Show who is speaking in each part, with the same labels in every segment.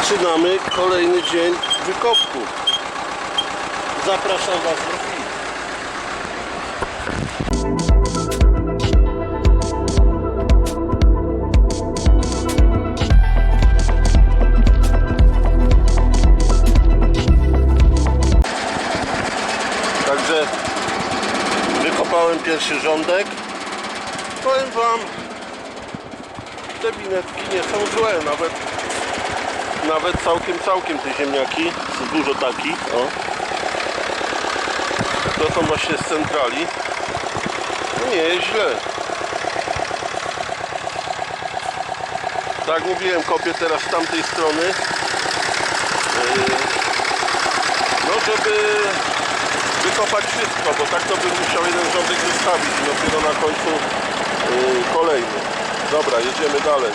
Speaker 1: Zaczynamy kolejny dzień wykopku. Zapraszam Was do film. Także wykopałem pierwszy rządek. Powiem Wam, te binetki nie są złe, nawet nawet całkiem, całkiem te ziemniaki, dużo takich, o. To są właśnie z centrali. No nie jest źle. Tak mówiłem, kopię teraz z tamtej strony. Yy, No żeby wykopać wszystko, bo tak to bym musiał jeden rządek zostawić i dopiero na końcu yy, kolejny. Dobra, jedziemy dalej.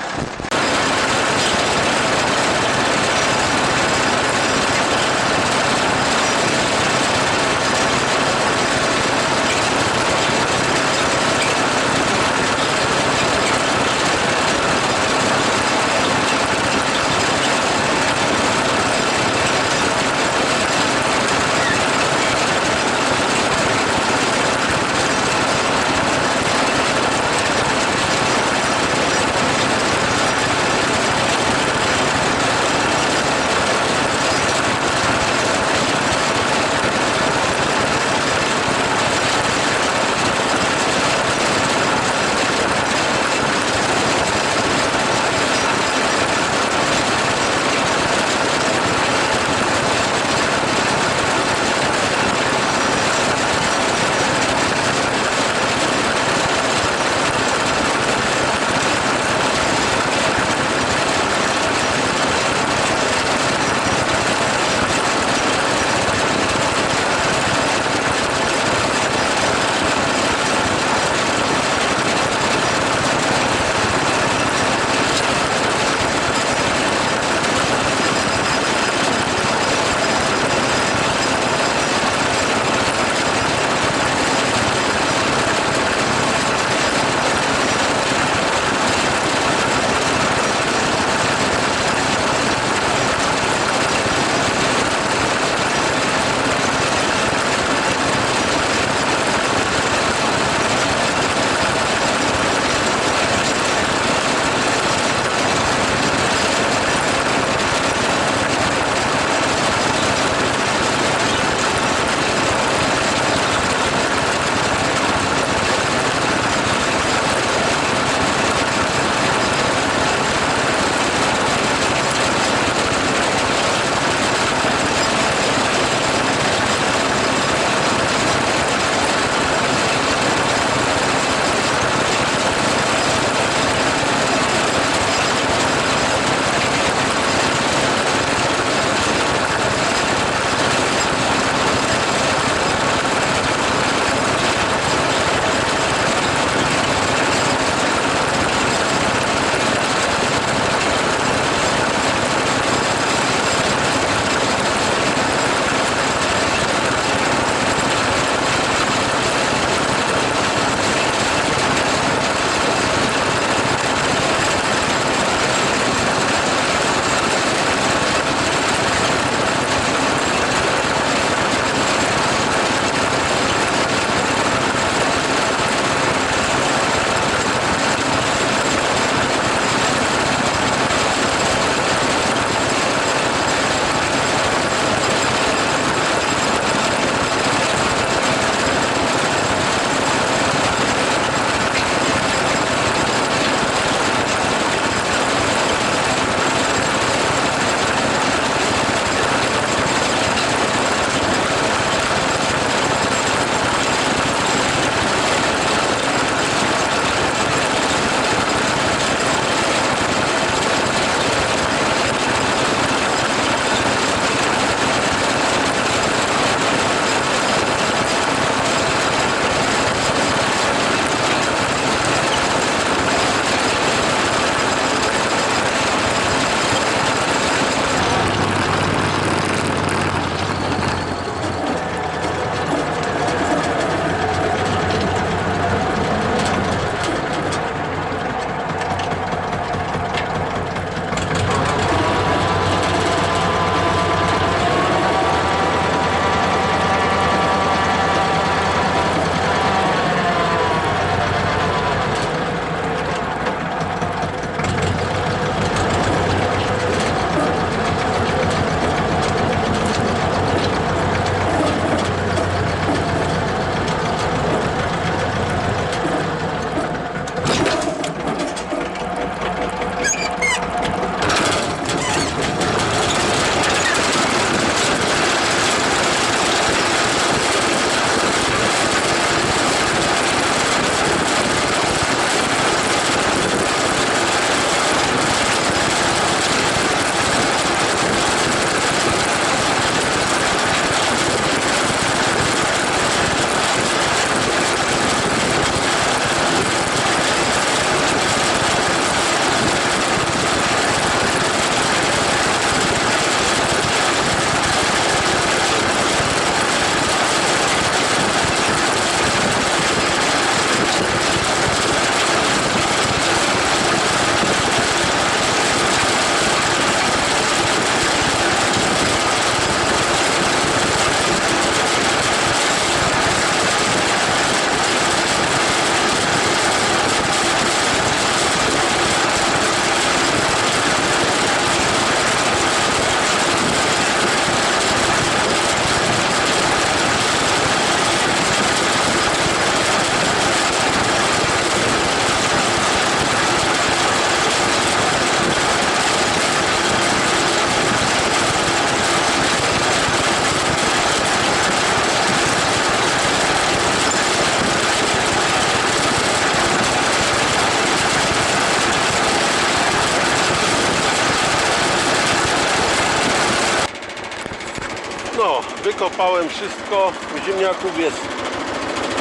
Speaker 1: Wykopałem wszystko. Ziemniaków jest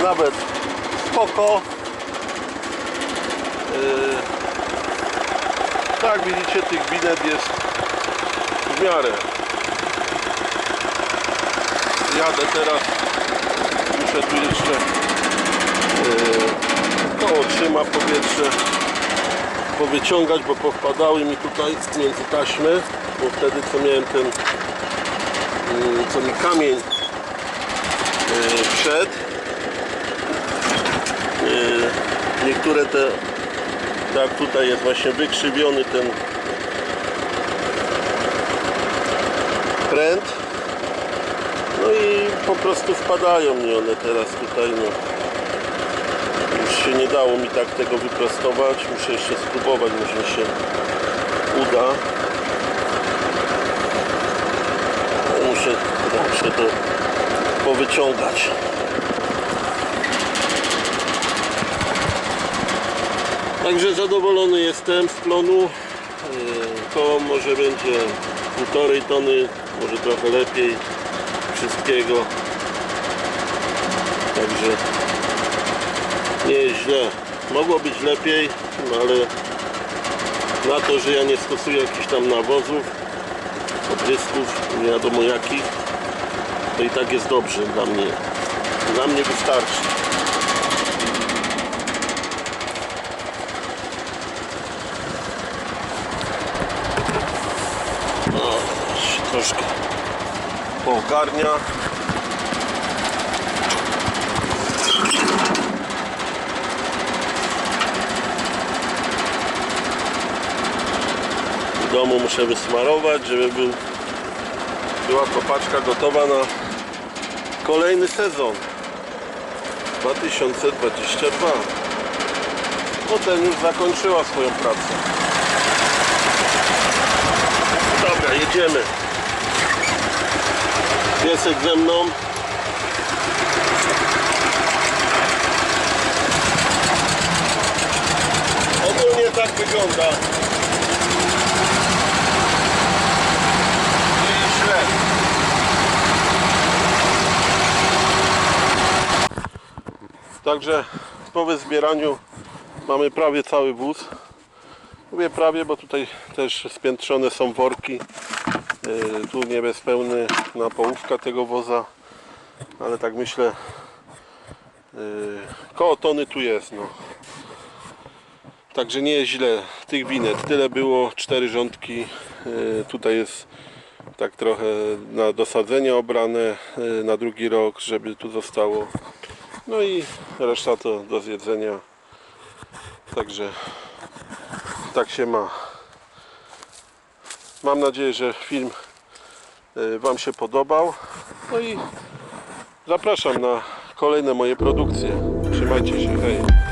Speaker 1: nawet spoko. Yy, tak widzicie tych binet jest w miarę. Jadę teraz. Muszę tu jeszcze yy, koło trzyma powietrze powyciągać, bo powpadały mi tutaj między taśmy, bo wtedy co miałem ten co mi kamień yy, wszedł. Yy, niektóre te tak tutaj jest właśnie wykrzywiony ten pręt. No i po prostu wpadają mi one teraz tutaj no. Już się nie dało mi tak tego wyprostować. Muszę jeszcze spróbować może się uda No, muszę, muszę to powyciągać Także zadowolony jestem z plonu. Yy, To może będzie półtorej tony, może trochę lepiej wszystkiego. Także nie jest źle. Mogło być lepiej, ale na to, że ja nie stosuję jakichś tam nawozów, oprysków, nie wiadomo jakich, to i tak jest dobrze dla mnie. Dla mnie wystarczy. No, troszkę poogarnia. Domu muszę wysmarować, żeby był, była kopaczka gotowa na kolejny sezon 2022. Potem już zakończyła swoją pracę. Dobra, jedziemy. Piesek ze mną. Ogólnie tak wygląda. Nie jest źle. Także po wyzbieraniu mamy prawie cały wóz. Mówię prawie, bo tutaj też spiętrzone są worki. Yy, Tu niebezpełny na połówka tego woza, ale tak myślę yy, koło tony tu jest. No. Także nie jest źle. Tych winet tyle było, cztery rządki. Yy, Tutaj jest tak trochę na dosadzenie obrane na drugi rok, żeby tu zostało. No i reszta to do zjedzenia. Także tak się ma. Mam nadzieję, że film y, Wam się podobał. No i zapraszam na kolejne moje produkcje. Trzymajcie się, hej.